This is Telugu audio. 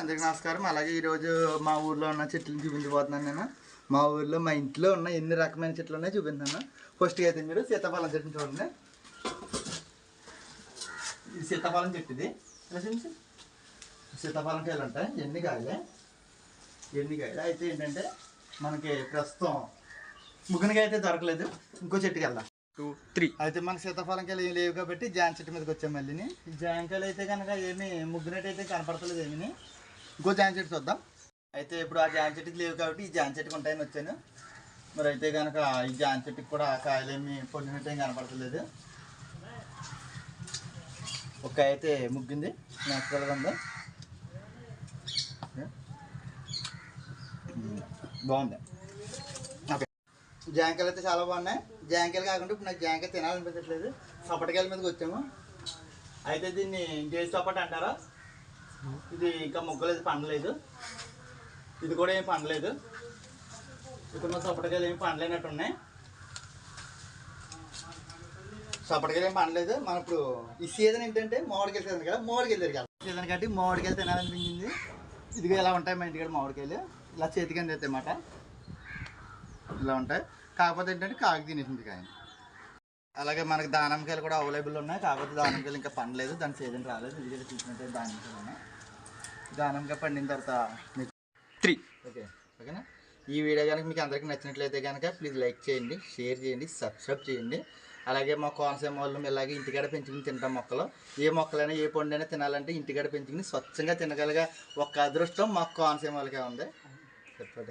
అందరికి నమస్కారం. అలాగే ఈరోజు మా ఊర్లో ఉన్న చెట్లను చూపించబోతున్నాను నేను. మా ఊర్లో మా ఇంట్లో ఉన్న ఎన్ని రకమైన చెట్లు ఉన్నాయో చూపిస్తాను ఫస్ట్గా అయితే మీరు సీతాఫలం చెట్టుని చూడండి. ఇది సీతాఫలం చెట్టు ఇది. సీతాఫలం కాయలు ఉంటాయి. ఎన్ని కాయలే? ఎన్ని కాయలు? అయితే ఏంటంటే మనకి ప్రస్తుతం ముగ్గునికాయ అయితే దొరకలేదు. ఇంకో చెట్టుకి వెళ్దాం. టూ త్రీ అయితే మన సీతాఫలం కాయలు ఏం లేవు కాబట్టి జాన్ చెట్టు మీదకి వచ్చాం మళ్ళీని ఈ జాంకాయలు అయితే కనుక ఏమి ముగ్గునట్టు అయితే కనపడతలేదు ఏమిని ఇంకో జాన్ చెట్టు చూద్దాం. అయితే ఇప్పుడు ఆ జాన్ చెట్టుకి లేవు కాబట్టి ఈ జాన్ చెట్టుకి ఉంటాయని వచ్చాను. మరి అయితే కనుక ఈ జాన్ చెట్టుకి కూడా కాయలు ఏమి పొందినట్టు ఏం కనపడతలేదు. ఒక అయితే ముగ్గింది. నేచురల్గా ఉంది. ఉమ్, బాగుంది. జాంకాయలు అయితే చాలా బాగున్నాయి. జాంకాయలు కాకుండా ఇప్పుడు నాకు జాంకాయ తినాలనిపించట్లేదు. సపటకాయల మీదకి వచ్చాము. అయితే దీన్ని జేసి సపట అంటారా? ఇది ఇంకా మొక్కలేదు పండలేదు. ఇది కూడా ఏం పండలేదు. ఇక్కడ సపటకాయలు ఏమి పండలేనట్టు ఉన్నాయి. సపటకాయలు ఏం పండలేదు. మనం ఇప్పుడు ఈ సీజన్ ఏంటంటే మామిడికాయలు సీజన్ కదా మామిడికాయలు తిరగాలి సీజన్ కాబట్టి మామిడికాయలు తినాలనిపించింది. ఇదిగో ఇలా ఉంటాయి మా ఇంటికాడ మామిడికాయలు. ఇలా చేతికి అందిస్తాయి అన్నమాట. ఇలా ఉంటాయి. కాకపోతే ఏంటంటే కాకి తినేసింది కాయ అలాగే మనకి దానంకాయలు కూడా అవైలబుల్ ఉన్నాయి. కాకపోతే దానంకాయలు ఇంకా పండలేదు. దాని సీజన్ రాలేదు. ఇది కూడా చూసినట్టే దానికాయలు ఉన్నాయి. దానంకాయ పండిన తర్వాత మీకు త్రీ. ఓకే. ఓకేనా? ఈ వీడియో కనుక మీకు అందరికీ నచ్చినట్లయితే కనుక ప్లీజ్ లైక్ చేయండి షేర్ చేయండి సబ్స్క్రైబ్ చేయండి. అలాగే మా కోనసీమ వాళ్ళు ఇలాగే ఇంటికాడ పెంచుకుని తింటాం మొక్కలు. ఏ మొక్కలైనా ఏ పండైనా తినాలంటే ఇంటికాడ పెంచుకుని స్వచ్ఛంగా తినగలిగే ఒక అదృష్టం మాకు కోనసీమ వాళ్ళకే ఉంది. చెప్పండి.